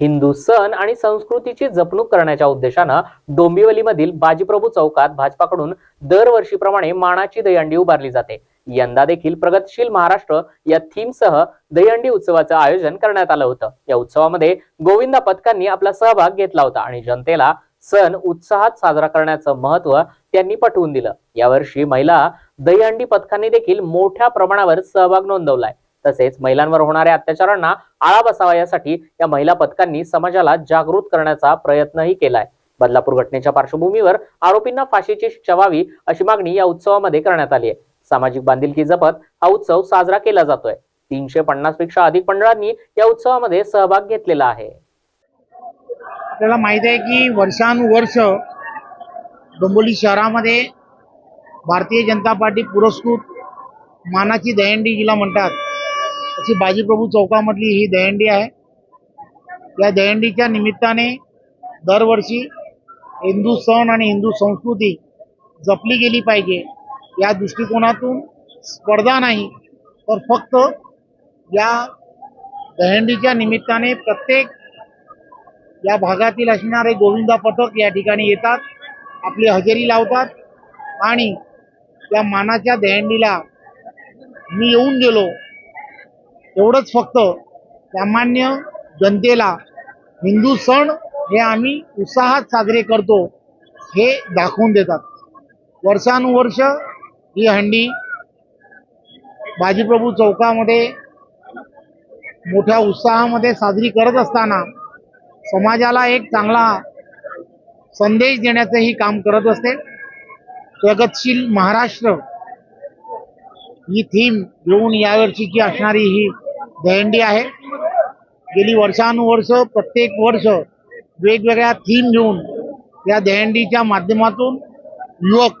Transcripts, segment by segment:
हिंदू सण आणि संस्कृतीची जपणूक करण्याच्या उद्देशानं डोंबिवलीमधील बाजीप्रभू चौकात भाजपाकडून दरवर्षीप्रमाणे मानाची दहीहंडी उभारली जाते. यंदा देखील प्रगतशील महाराष्ट्र या थीमसह दहीहंडी उत्सवाचं आयोजन करण्यात आलं होतं. या उत्सवामध्ये गोविंदा पथकांनी आपला सहभाग घेतला होता आणि जनतेला सण उत्साहात साजरा करण्याचं महत्त्व त्यांनी पटवून दिलं. यावर्षी महिला दहीहंडी पथकांनी देखील मोठ्या प्रमाणावर सहभाग नोंदवलाय. तसेच महिलांवर होणाऱ्या अत्याचारांना आळा बसावा यासाठी या महिला पथकांनी समाजाला जागृत करण्याचा प्रयत्नही केलाय. बदलापूर घटनेच्या पार्श्वभूमीवर आरोपींना फाशीची शिक्षा व्हावी अशी मागणी या उत्सवामध्ये करण्यात आली आहे. सामाजिक बांधिलकी जपत हा उत्सव साजरा केला जातोय. तीनशे पन्नासपेक्षा अधिक मंडळांनी या उत्सवामध्ये सहभाग घेतलेला आहे. आपल्याला माहीत आहे की वर्षानुवर्ष डोंबोली शहरामध्ये भारतीय जनता पार्टी पुरस्कृत मानाची दहीहंडी जिला म्हणतात. अशी बाजीप्रभू चौकामधली ही दहीहंडी आहे. या दहंडीच्या निमित्ताने दरवर्षी हिंदू सण आणि हिंदू संस्कृती जपली गेली पाहिजे. या दृष्टिकोनातून स्पर्धा नाही तर फक्त या दहंडीच्या निमित्ताने प्रत्येक या भागातील असणारे गोविंदा पथक या ठिकाणी येतात आपली हजेरी लावतात आणि त्या मानाच्या दहंडीला मी येऊन गेलो एवढंच फक्त सामान्य जनतेला हिंदू सण हे आम्ही उत्साहात साजरे करतो हे दाखवून देतात. वर्षानुवर्ष ही हंडी बाजीप्रभू चौकामध्ये मोठ्या उत्साहामध्ये साजरी करत असताना समाजाला एक चांगला संदेश देण्याचंही काम करत असते. प्रगतशील महाराष्ट्र ही थीम घेऊन यावर्षीची असणारी ही दहंडी आहे. गेली वर्षानुवर्ष प्रत्येक वर्ष वेगवेगळ्या थीम घेऊन या दहंडीच्या माध्यमातून युवक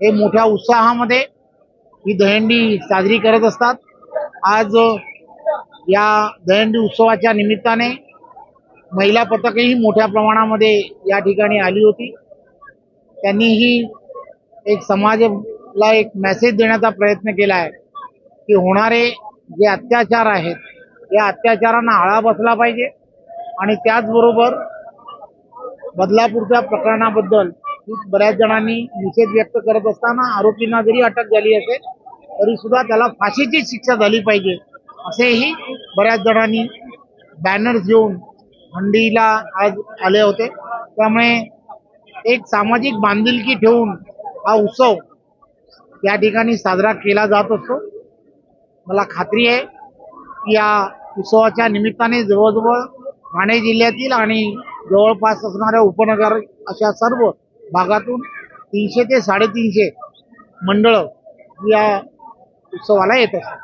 हे मोठ्या उत्साहामध्ये ही दहंडी साजरी करत असतात. आज या दहंडी उत्सवाच्या निमित्ताने महिला पथकही मोठ्या प्रमाणामध्ये या ठिकाणी आली होती. त्यांनीही एक समाजाला एक मेसेज देण्याचा प्रयत्न केला आहे की होणारे जे अत्याचार आहेत या अत्याचारांना आळा बसला पाहिजे. आणि त्याचबरोबर बदलापूरच्या प्रकरणाबद्दल बऱ्याच जणांनी निषेध व्यक्त करत असताना आरोपींना जरी अटक झाली असेल तरी सुद्धा त्याला फाशीची शिक्षा झाली पाहिजे असेही बऱ्याच जणांनी बॅनर्स घेऊन हंडीला आज आले होते. त्यामुळे एक सामाजिक बांधिलकी ठेवून हा उत्सव या ठिकाणी साजरा केला जात असतो. मला खात्री आहे की या उत्सवाच्या निमित्ताने जवळजवळ ठाणे जिल्ह्यातील आणि जवळपास असणाऱ्या उपनगर अशा सर्व भागातून तीनशे ते साडेतीनशे मंडळं या उत्सवाला येत असतात.